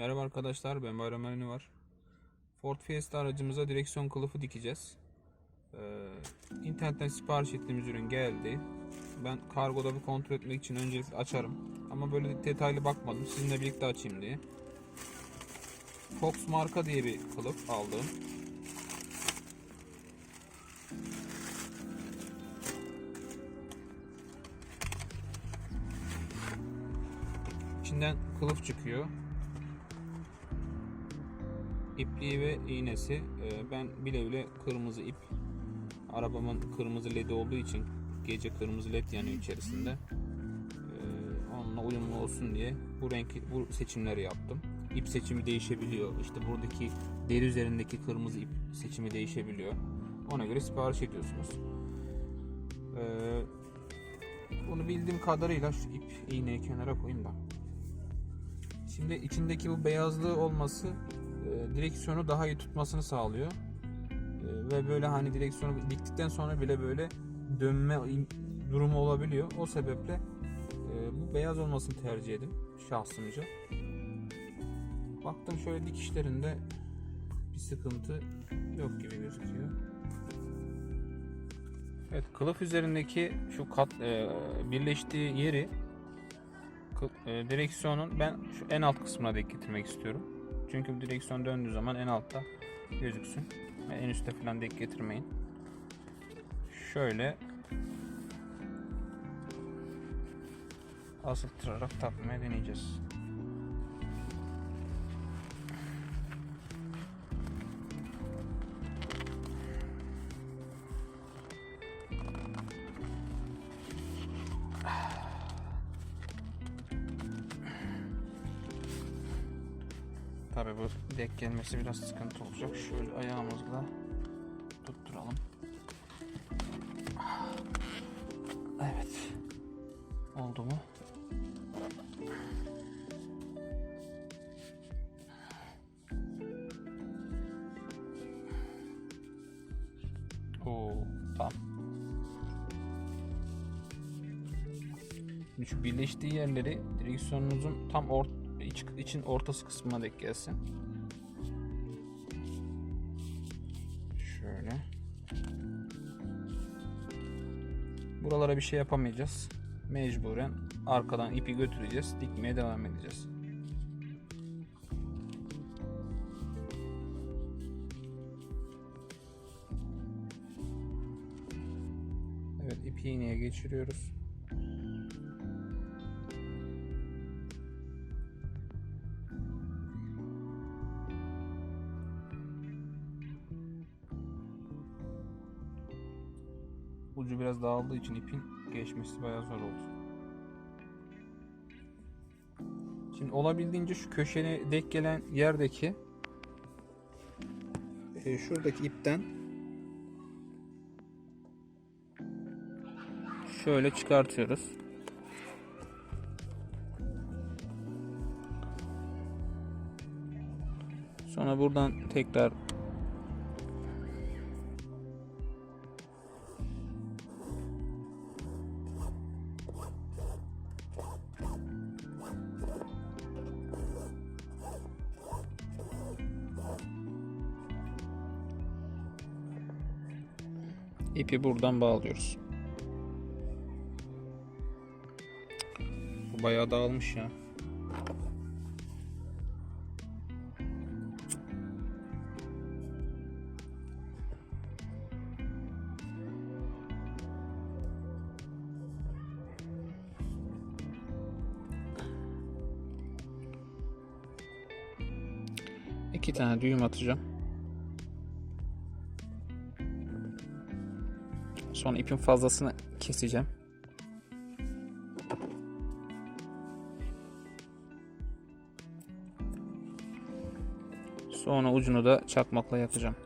Merhaba arkadaşlar ben Bayram var. Ford Fiesta aracımıza direksiyon kılıfı dikeceğiz. Ee, internetten sipariş ettiğimiz ürün geldi. Ben kargoda bir kontrol etmek için öncelikle açarım. Ama böyle detaylı bakmadım. Sizinle birlikte açayım diye. Fox marka diye bir kılıf aldım. İçinden kılıf çıkıyor. İpliği ve iğnesi. Ee, Ben bile bile kırmızı ip. Arabamın kırmızı ledi olduğu için gece kırmızı led yanıyor içerisinde. Ee, Onunla uyumlu olsun diye bu renk bu seçimleri yaptım. İp seçimi değişebiliyor. İşte buradaki deri üzerindeki kırmızı ip seçimi değişebiliyor. Ona göre sipariş ediyorsunuz. Ee, bunu bildiğim kadarıyla şu ip iğneyi kenara koyayım da. Şimdi içindeki bu beyazlığı olması e, direksiyonu daha iyi tutmasını sağlıyor. E, ve böyle hani direksiyonu diktikten sonra bile böyle dönme durumu olabiliyor. O sebeple e, bu beyaz olmasını tercih edin şahsımca. Baktım şöyle dikişlerinde bir sıkıntı yok gibi gözüküyor. Evet kılıf üzerindeki şu kat e, birleştiği yeri e, direksiyonun ben şu en alt kısmına denk getirmek istiyorum. Çünkü bu direksiyon döndüğü zaman en altta gözüksün. En üstte falan denk getirmeyin. Şöyle asıltırarak takmaya deneyeceğiz. Tabii bu dek gelmesi biraz sıkıntı olacak. Şöyle ayağımızla tutturalım. Evet. Oldu mu? Oo, tamam. Şu birleştiği yerleri direksiyonunuzun tam or iç, için ortası kısmına denk gelsin. Şöyle. Buralara bir şey yapamayacağız. Mecburen arkadan ipi götüreceğiz. Dikmeye devam edeceğiz. Evet ipi iğneye geçiriyoruz. Biraz dağıldığı için ipin geçmesi bayağı zor oldu. Şimdi olabildiğince şu köşene dek gelen yerdeki e, şuradaki ipten şöyle çıkartıyoruz. Sonra buradan tekrar ipi buradan bağlıyoruz. Bu bayağı dağılmış ya. İki tane düğüm atacağım. Sonra ipin fazlasını keseceğim. Sonra ucunu da çakmakla yakacağım.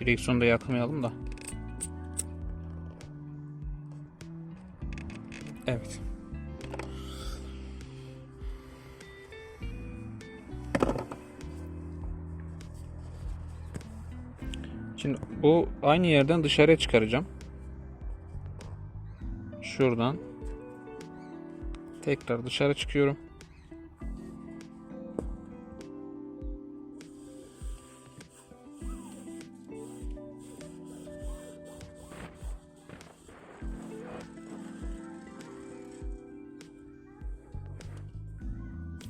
Direksiyonu da yakmayalım da. Evet. Şimdi bu aynı yerden dışarıya çıkaracağım. Şuradan tekrar dışarı çıkıyorum.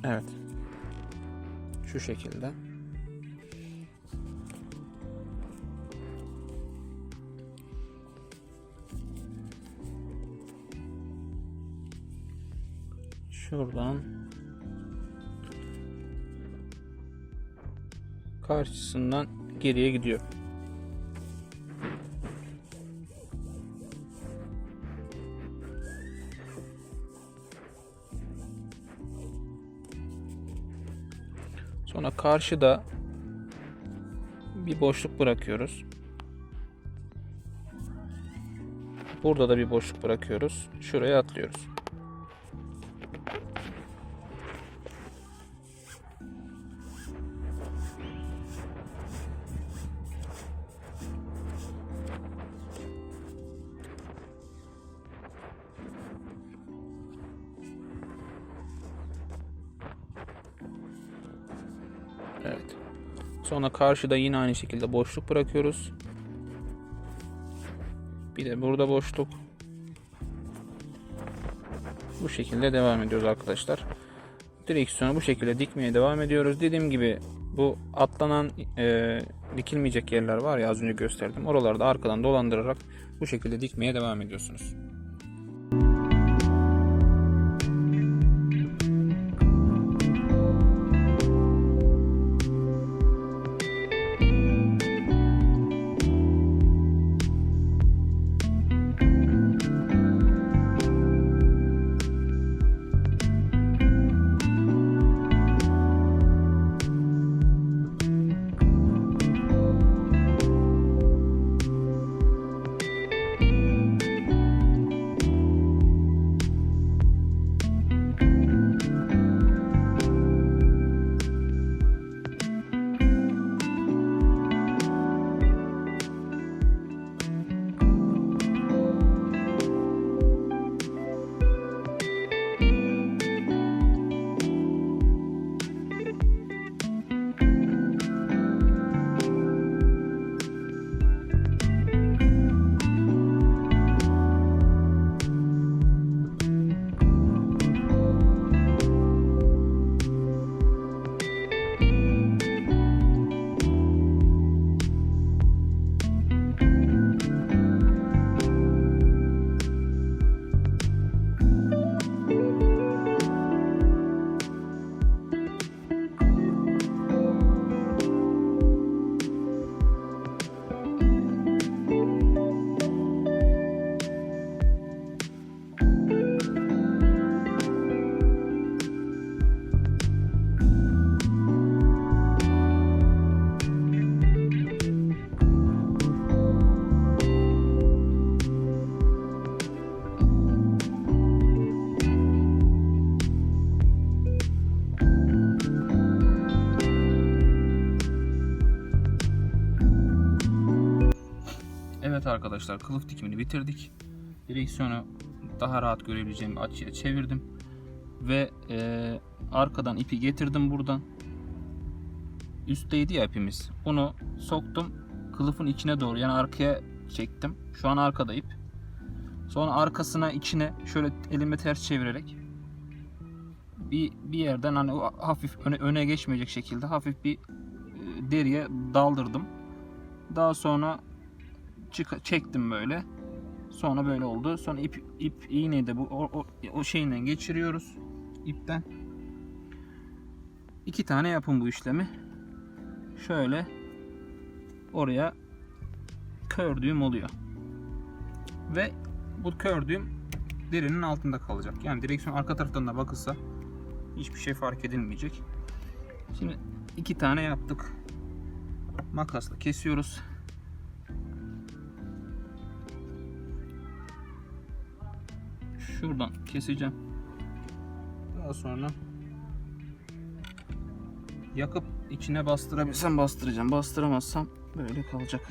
Evet. Şu şekilde. Şuradan karşısından geriye gidiyor. Sonra karşıda bir boşluk bırakıyoruz. Burada da bir boşluk bırakıyoruz. Şuraya atlıyoruz. Evet. Sonra karşıda yine aynı şekilde boşluk bırakıyoruz. Bir de burada boşluk. Bu şekilde devam ediyoruz arkadaşlar. Direksiyonu bu şekilde dikmeye devam ediyoruz. Dediğim gibi bu atlanan e, dikilmeyecek yerler var ya az önce gösterdim. Oralarda arkadan dolandırarak bu şekilde dikmeye devam ediyorsunuz. Arkadaşlar kılıf dikimini bitirdik. Direksiyonu daha rahat görebileceğim açıya çevirdim. Ve e, arkadan ipi getirdim buradan. Üstteydi ya ipimiz. Bunu soktum. Kılıfın içine doğru yani arkaya çektim. Şu an arkada ip. Sonra arkasına içine şöyle elimi ters çevirerek bir, bir yerden hani hafif öne, öne geçmeyecek şekilde hafif bir e, deriye daldırdım. Daha sonra çık çektim böyle. Sonra böyle oldu. Sonra ip ip iğneyi de bu o, o, o şeyinden geçiriyoruz ipten. İki tane yapın bu işlemi. Şöyle oraya kördüğüm oluyor. Ve bu kördüğüm derinin altında kalacak. Yani direksiyon arka taraftan da bakılsa hiçbir şey fark edilmeyecek. Şimdi iki tane yaptık. Makasla kesiyoruz. şuradan keseceğim. Daha sonra yakıp içine bastırabilsem bastıracağım. Bastıramazsam böyle kalacak.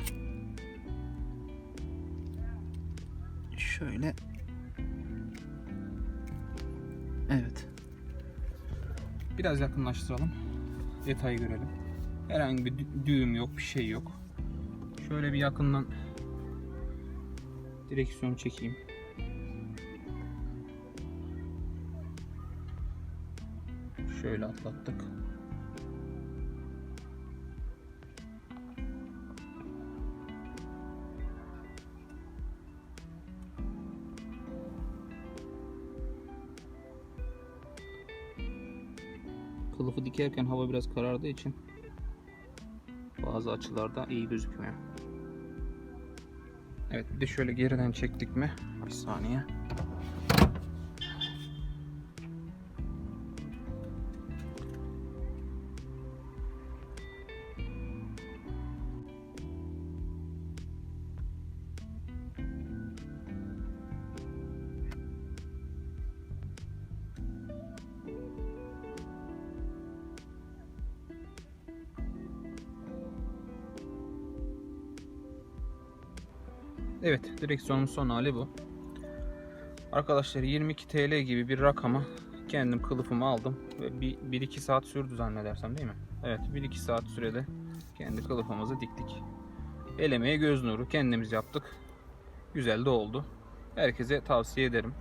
Şöyle. Evet. Biraz yakınlaştıralım. Detayı görelim. Herhangi bir düğüm yok, bir şey yok. Şöyle bir yakından direksiyon çekeyim. Şöyle atlattık. Kılıfı dikerken hava biraz karardığı için bazı açılarda iyi gözükmüyor. Evet bir de şöyle geriden çektik mi? Bir saniye. Evet direksiyonun son hali bu. Arkadaşlar 22 TL gibi bir rakama kendim kılıfımı aldım ve 1-2 saat sürdü zannedersem değil mi? Evet 1-2 saat sürede kendi kılıfımızı diktik. El emeği göz nuru kendimiz yaptık. Güzel de oldu. Herkese tavsiye ederim.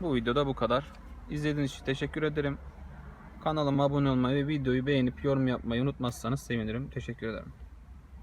Bu videoda bu kadar. İzlediğiniz için teşekkür ederim. Kanalıma abone olmayı ve videoyu beğenip yorum yapmayı unutmazsanız sevinirim. Teşekkür ederim.